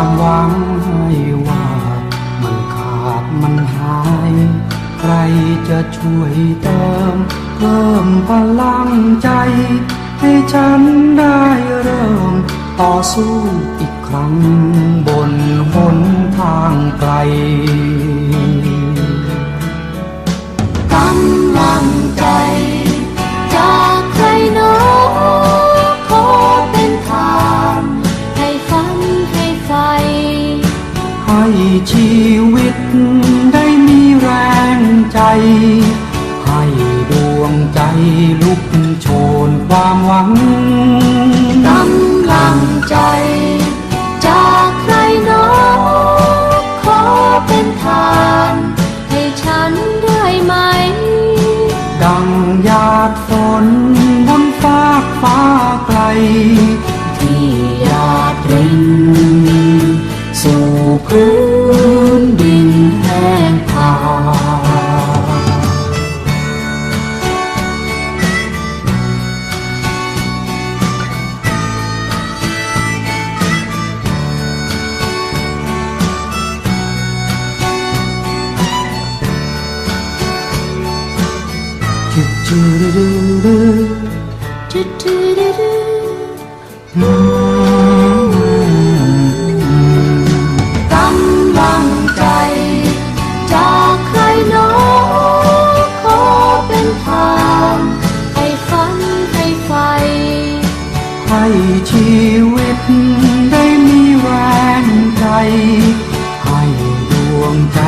า ช่วยเติมเพิ่มพลังใจ ให้ฉันได้เริ่ม ต่อสู้อีกครั้งบนหนทางไกลกำลังใจจากใครหนอขอเป็นทางให้ฝันให้ไฟให้ชีวิต ความหวังกำลังใจ จากใครหนอขอเป็นทาน ให้ฉันได้ไหม ดังหยาดฝนบนฟากฟ้าไกล ที่หยาดริน กำลังใจจากใครหนอขอเป็นทางให้ฝันให้ไฟ ให้ชีวิตได้มีแรงใจ ให้ดวงใจ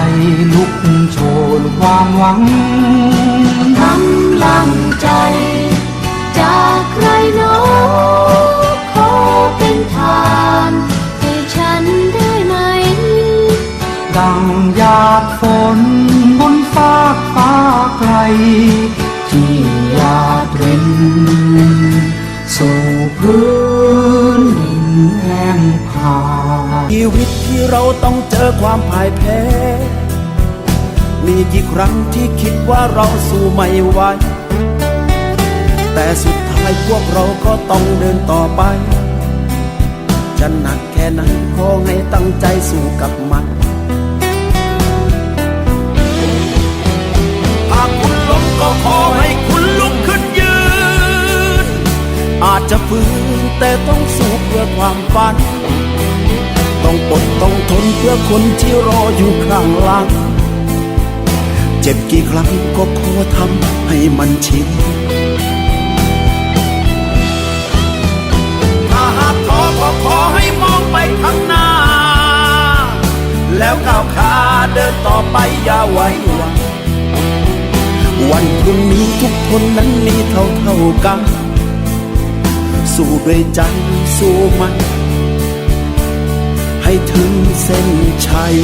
ลุกโชนความหวังกำลังใจาดฝนบนฟากฟ้าไกล ที่ยาดรินสู่พื้นดินแห้งผาชีวิตที่เราต้องเจอความพ่ายแพ้ มีกี่ครั้งที่คิดว่าเราสู้ไม่ไหวแต่สุดท้ายพวกเราก็ต้องเดินต่อไป จะหนักแค่ไหนขอให้ตั้งใจสู้กับมัน จะฝืนแต่ต้องสู้เพื่อความฝัน ต้องอดต้องทนเพื่อคนที่รออยู่ข้างหลัง เจ็บกี่ครั้งก็ขอทำให้มันชินถ้าหากท้อก็ขอให้มองไปข้างหน้า แล้วก้าวขาเดินต่อไปอย่าไว้วันวันพรุ่งนี้ทุกคนนั้นมีเท่าเท่ากัน สู้ด้วยใจสู้มัน ให้ถึงเส้นชัย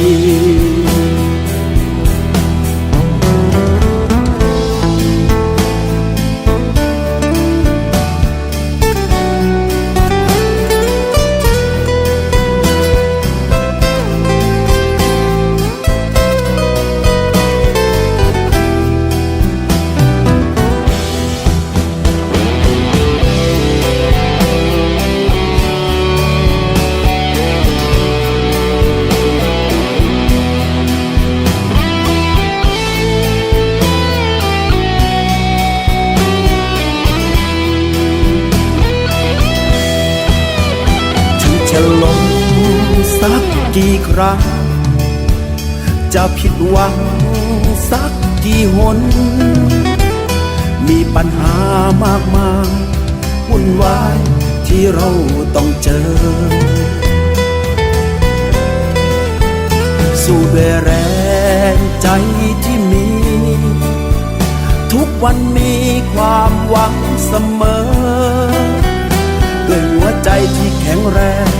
กี่ครั้ง จะผิดหวังสักกี่หน มีปัญหามากมายวุ่นวายที่เราต้องเจอ สู้ด้วยแรงใจที่มี ทุกวันมีความหวังเสมอ ด้วยหัวใจที่แข็งแรง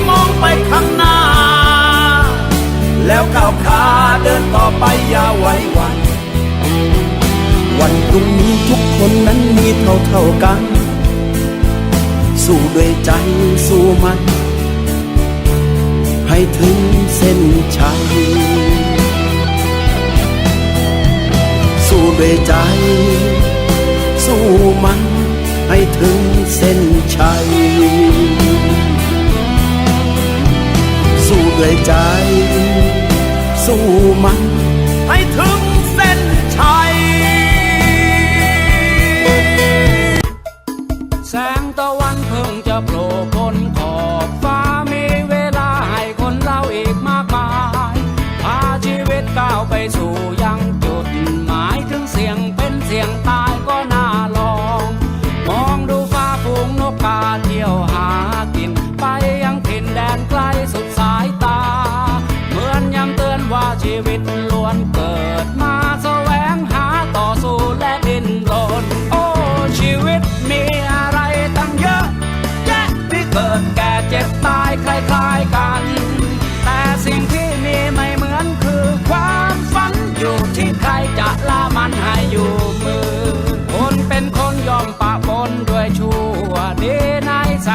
ไปข้างหน้า แล้วก้าวขาเดินต่อไปอย่าไว้วัน วันพรุ่งนี้ทุกคนนั้นมีเท่าเท่ากัน สู้ด้วยใจสู้มัน ให้ถึงเส้นชัยสู้ด้วยใจ สู้มันให้ถึงเส้นชัย สู้ด้วยใจ สู้มันให้ถึง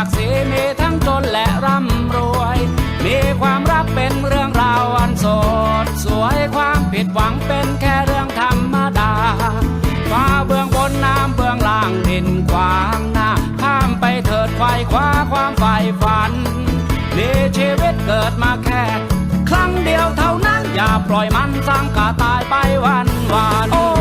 ศักดิ์ศรีมีทั้งจนและร่ำรวย มีความรักเป็นเรื่องราวอันสดสวยความผิดหวังเป็นแค่เรื่องธรรมดาฟ้าเบื้องบนน้ำเบื้องล่างดินขวางหน้าข้ามไปเถิดไฟคว้าความใฝ่ฝันมีชีวิตเกิดมาแค่ครั้งเดียวเท่านั้นอย่าปล่อยมันสร้างกาตายไปวันวาน